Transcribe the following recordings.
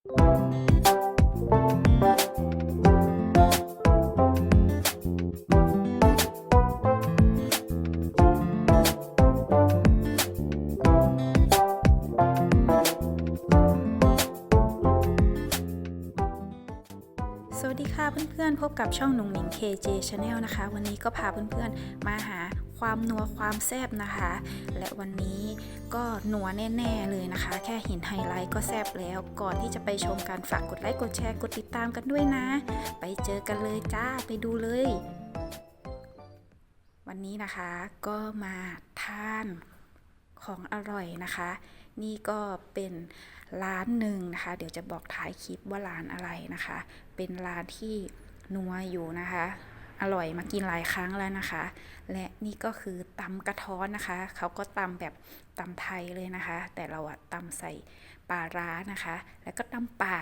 สวัสดีค่ะเพื่อนๆ พบกับช่องหนุ่งหนิง KJ Channel นะคะ วันนี้ก็พาเพื่อนๆ มาหา ความนัวความแซบนะคะ และวันนี้ก็นัวแน่ๆเลยนะคะ แค่เห็นไฮไลท์ก็แซบแล้ว ก่อนที่จะไปชมการฝากกดไลค์กดแชร์กดติดตามกันด้วยนะ ไปเจอกันเลยจ้าไปดูเลย วันนี้นะคะก็มาทานของอร่อยนะคะ นี่ก็เป็นร้านหนึ่งนะคะ เดี๋ยวจะบอกท้ายคลิปว่าร้านอะไรนะคะ เป็นร้านที่นัวอยู่นะคะ อร่อยมากินหลายครั้งแล้วนะคะ และนี่ก็คือตำกระท้อนนะคะเขาก็ตำแบบตำไทยเลยนะคะ แต่เราอะตำใส่ปลาร้านะคะ แล้วก็ตำป่า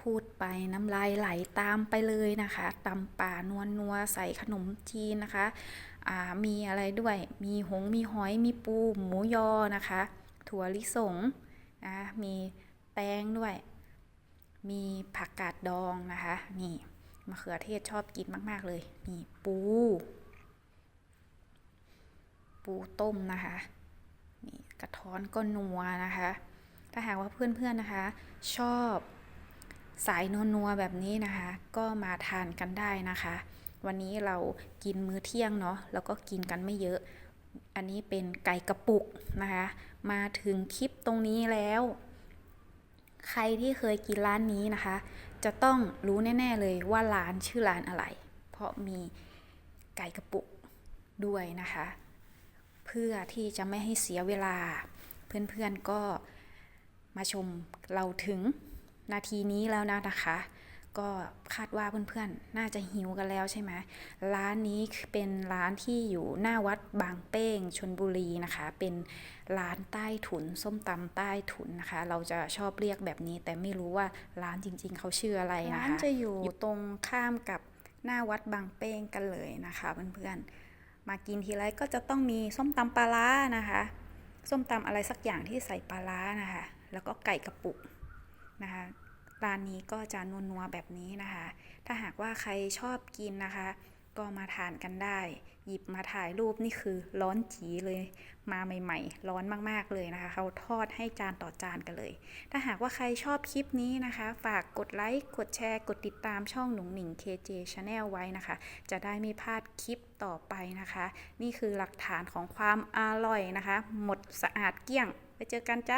พูดไปน้ำลายไหลตามไปเลยนะคะตำป่านวลนัวใส่ขนมจีนนะคะมีอะไรด้วย มีหงมีหอยมีปูหมูยอนะคะ ถั่วลิสงนะมีแตงด้วย มีผักกาดดองนะคะนี่ มะเขือเทศชอบกินมาก ๆ เลยนี่ปู ปูต้มนะคะนี่กระท้อนก็นัวนะคะ ถ้าหากว่าเพื่อนๆนะคะ ชอบสายนัวๆแบบนี้นะคะ ก็มาทานกันได้นะคะ วันนี้เรากินมื้อเที่ยงเนาะแล้วก็กินกันไม่เยอะ อันนี้เป็นไก่กระปุกนะคะ มาถึงคลิปตรงนี้แล้ว ใครที่เคยกินร้านนี้นะคะ จะต้องรู้แน่ ๆเลยว่าร้านชื่อร้านอะไร เพราะมีไก่กระปุกด้วยนะคะ เพื่อที่จะไม่ให้เสียเวลา เพื่อนๆก็มาชมเราถึงนาทีนี้แล้วนะนะคะ ก็คาดว่าเพื่อนๆ น่าจะหิวกันแล้วใช่ไหมร้านนี้เป็นร้านที่อยู่หน้าวัดบางเป้งชนบุรีนะคะ เป็นร้านใต้ถุน ส้มตำใต้ถุนนะคะ เราจะชอบเรียกแบบนี้ แต่ไม่รู้ว่าร้านจริงๆ เขาชื่ออะไรนะคะร้านจะอยู่ตรงข้ามกับหน้าวัดบางเป้งกันเลยนะคะเพื่อนๆ มากินทีไรก็จะต้องมีส้มตำปลาร้านะคะ ส้มตำอะไรสักอย่างที่ใส่ปลาร้านะคะ แล้วก็ไก่กระปุก ร้านนี้ก็จะนัวๆแบบนี้นะคะ ถ้าหากว่าใครชอบกินนะคะ ก็มาทานกันได้ หยิบมาถ่ายรูปนี่คือร้อนจีเลย มาใหม่ ๆ ร้อนมากๆเลยนะคะ เขาทอดให้จานต่อจานกันเลย ถ้าหากว่าใครชอบคลิปนี้นะคะ ฝากกดไลค์ กดแชร์ กดติดตามช่องหนุ่งหนิง KJ Channel ไว้นะคะ จะได้ไม่พลาดคลิปต่อไปนะคะ นี่คือหลักฐานของความอร่อยนะคะ หมดสะอาดเกลี้ยง ไปเจอกันจ้า